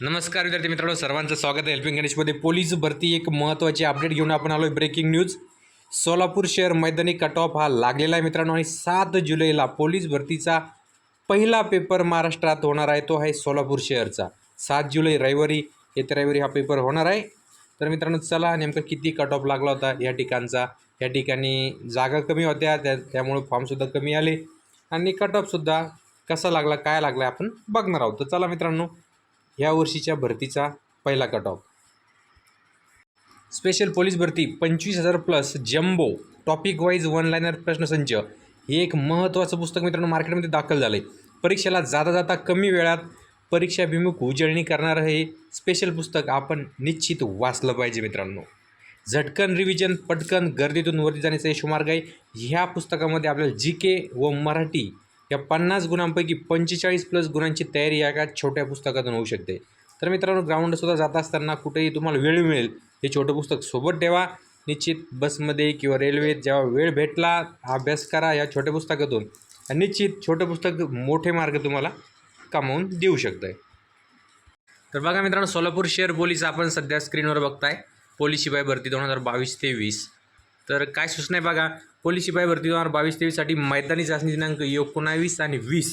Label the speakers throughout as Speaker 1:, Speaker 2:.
Speaker 1: नमस्कार विद्यार्थी मित्रांनो सर्वांचं स्वागत आहे. हेल्पिंग गणेशमध्ये पोलीस भरती एक महत्त्वाची अपडेट घेऊन आपण आलो आहे ब्रेकिंग न्यूज सोलापूर शहर मैदानी कट ऑफ हा लागलेला आहे मित्रांनो आणि सात जुलैला पोलीस भरतीचा पहिला पेपर महाराष्ट्रात होणार आहे. तो आहे सोलापूर शहरचा. सात जुलै रविवारी येत्या रविवारी हा पेपर होणार आहे. तर मित्रांनो चला नेमकं किती कट ऑफ लागला होता या ठिकाणचा. या ठिकाणी जागा कमी होत्या त्या त्यामुळे फॉर्मसुद्धा कमी आले. आणि कट ऑफसुद्धा कसा लागला काय लागला आपण बघणार आहोत. तर चला मित्रांनो या वर्षीच्या भरतीचा पहिला कट ऑफ स्पेशल पोलीस भरती पंचवीस हजार plus jumbo topic wise one liner प्रश्नसंच. हे एक महत्त्वाचं पुस्तक मित्रांनो मार्केटमध्ये दाखल झालं आहे परीक्षेला जाता जाता कमी वेळात परीक्षाभिमुख उजळणी करणारं हे स्पेशल पुस्तक आपण निश्चित वाचलं पाहिजे मित्रांनो. झटकन रिव्हिजन पटकन गर्दीतून वरती जाण्याचा यशोमार्ग आहे ह्या पुस्तकामध्ये आपल्याला जी के व मराठी या पन्नास गुणांपैकी पंचेचाळीस प्लस गुणांची तयारी या एका छोट्या पुस्तकातून होऊ शकते. तर मित्रांनो ग्राउंडसुद्धा जात असताना कुठेही तुम्हाला वेळ मिळेल हे छोटं पुस्तक सोबत ठेवा. निश्चित बसमध्ये किंवा रेल्वेत जेव्हा वेळ भेटला अभ्यास करा या छोट्या पुस्तकातून. आणि निश्चित छोटं पुस्तक मोठे मार्ग तुम्हाला कमावून देऊ शकतं आहे तर बघा मित्रांनो सोलापूर शहर पोलीस आपण सध्या स्क्रीनवर बघताय. पोलीस शिपाई भरती दोन हजार बावीस तेवीस. तर काय सूचना आहे बघा पोलीस शिपाई भरती दोन हजार बावीस तेवीससाठी मैदानी चाचणी दिनांक एकोणावीस आणि वीस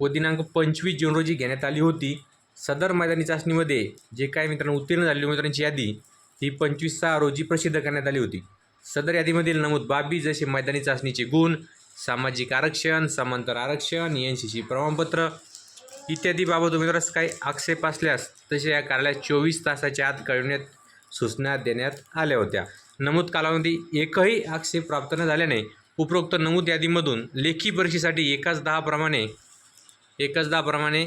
Speaker 1: व दिनांक पंचवीस जून रोजी घेण्यात आली होती. सदर मैदानी चाचणीमध्ये जे काय मित्रांनो उत्तीर्ण झालेली उमेदवारांची यादी ही पंचवीस सहा रोजी प्रसिद्ध करण्यात आली होती. सदर यादीमधील नमूद बाबी जसे मैदानी चाचणीचे गुण सामाजिक आरक्षण समांतर आरक्षण एन सी सी प्रमाणपत्र इत्यादी बाबत उमेदवारास काही आक्षेप असल्यास तसे या कार्यालयात चोवीस तासाच्या आत कळविण्यात सूचना देण्यात आल्या होत्या. नमूद कालावधी एकही आक्षेप प्राप्त न झाल्याने उपरोक्त नमूद यादीमधून लेखी परीक्षेसाठी एकाच दहाप्रमाणे एकाच दहाप्रमाणे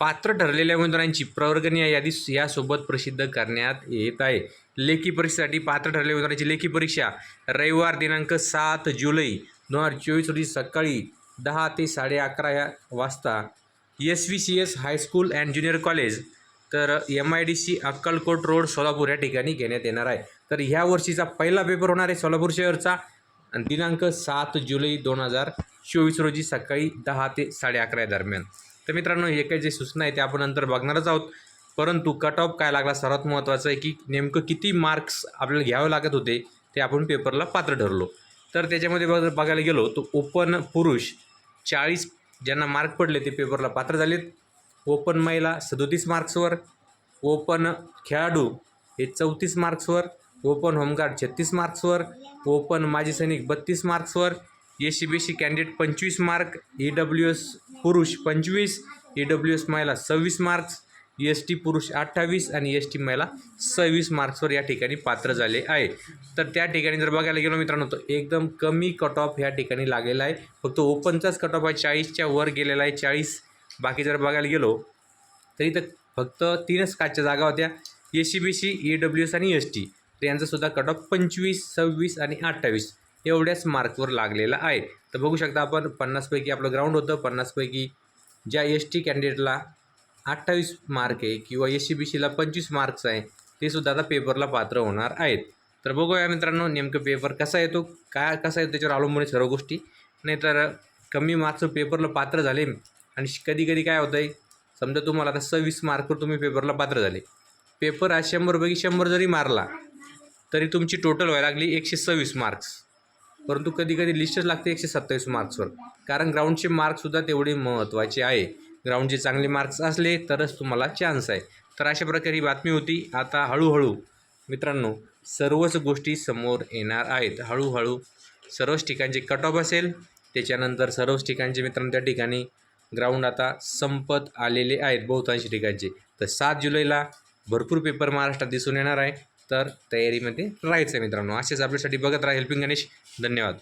Speaker 1: पात्र ठरलेल्या उमेदवारांची प्रवर्गणीय यादी यासोबत प्रसिद्ध करण्यात येत आहे. लेखी परीक्षेसाठी पात्र ठरलेल्या उमेदवारांची लेखी परीक्षा रविवार दिनांक सात जुलै दोन हजार चोवीस रोजी सकाळी दहा ते साडे अकरा या वाजता S V C S high school and junior college तर M I D C Akkalkot road Solapur या ठिकाणी घेण्यात येणार आहे. तर ह्या वर्षीचा पहिला पेपर होणार आहे सोलापूर शहरचा. आणि दिनांक सात जुलै दोन हजार चोवीस रोजी सकाळी दहा ते साडे अकरा दरम्यान. तर मित्रांनो हे काही जे सूचना आहे ते आपण नंतर बघणारच आहोत. परंतु कट ऑफ काय लागला? सर्वात महत्त्वाचं आहे की नेमकं किती मार्क्स आपल्याला घ्यावे लागत होते ते आपण पेपरला पात्र ठरलो. तर त्याच्यामध्ये बघ बघायला गेलो तर ओपन पुरुष चाळीस ज्यांना मार्क पडले ते पेपरला पात्र झालेत. ओपन महिला सदोतीस मार्क्सवर ओपन खेळाडू हे चौतीस मार्क्सवर ओपन होमगार्ड छत्तीस मार्क्सवर ओपन माजी सैनिक बत्तीस मार्क्सवर A C B C candidate पंचवीस मार्क ई डब्ल्यू एस पुरुष पंचवीस ई डब्ल्यू एस महिला सव्वीस मार्क्स एस टी पुरुष अठ्ठावीस आणि एस टी महिला सव्वीस मार्क्सवर या ठिकाणी पात्र झाले आहे. तर त्या ठिकाणी जर बघायला गेलो मित्रांनो तर एकदम कमी कट ऑफ या ठिकाणी लागलेला आहे. फक्त ओपनचाच कट ऑफ आहे. चाळीसच्या वर गेलेला आहे. चाळीस बाकी जर बघायला गेलो तर इथं फक्त तीनच काचच्या जागा होत्या. A C B C E W S आणि एस टी तर यांचासुद्धा कट ऑफ पंचवीस सव्वीस आणि अठ्ठावीस एवढ्याच मार्कवर लागलेला आहे. तर बघू शकता आपण पन्नासपैकी आपलं ग्राउंड होतं. पन्नासपैकी ज्या एस टी कॅन्डिडेटला अठ्ठावीस मार्क आहे किंवा एस सी बी सीला पंचवीस मार्क्स आहे ते सुद्धा आता पेपरला पात्र होणार आहेत. तर बघूया मित्रांनो नेमकं पेपर कसा येतो काय कसा येतो त्याच्यावर अवलंबून सर्व गोष्टी. नाहीतर कमी मार्क्स पेपरला पात्र झाले आणि कधी कधी काय होतं आहे समजा तुम्हाला आता सव्वीस मार्कवर तुम्ही पेपरला पात्र झाले. पेपर आज शंभरपैकी शंभर जरी मारला तरी तुमची टोटल व्हायला लागली एकशे सव्वीस मार्क्स परंतु कधी कधी लिस्टच लागते एकशे सत्तावीस मार्क्सवर कारण ग्राउंडचे मार्क्ससुद्धा तेवढे महत्त्वाचे आहे. ग्राउंडचे चांगले मार्क्स असले तरच तुम्हाला चान्स आहे. तर अशा प्रकारे ही बातमी होती. आता हळूहळू मित्रांनो सर्वच गोष्टी समोर येणार आहेत. हळूहळू सर्वच ठिकाणचे कट ऑफ असेल. त्याच्यानंतर सर्वच ठिकाणचे मित्रांनो त्या ठिकाणी ग्राउंड आता संपत आलेले आहेत बहुतांशी ठिकाणचे. तर सात जुलैला भरपूर पेपर महाराष्ट्रात दिसून येणार आहे. तर तयारीमध्ये राहायचं आहे मित्रांनो. असेच आपल्यासाठी बघत राहा हेल्पिंग गणेश धन्यवाद.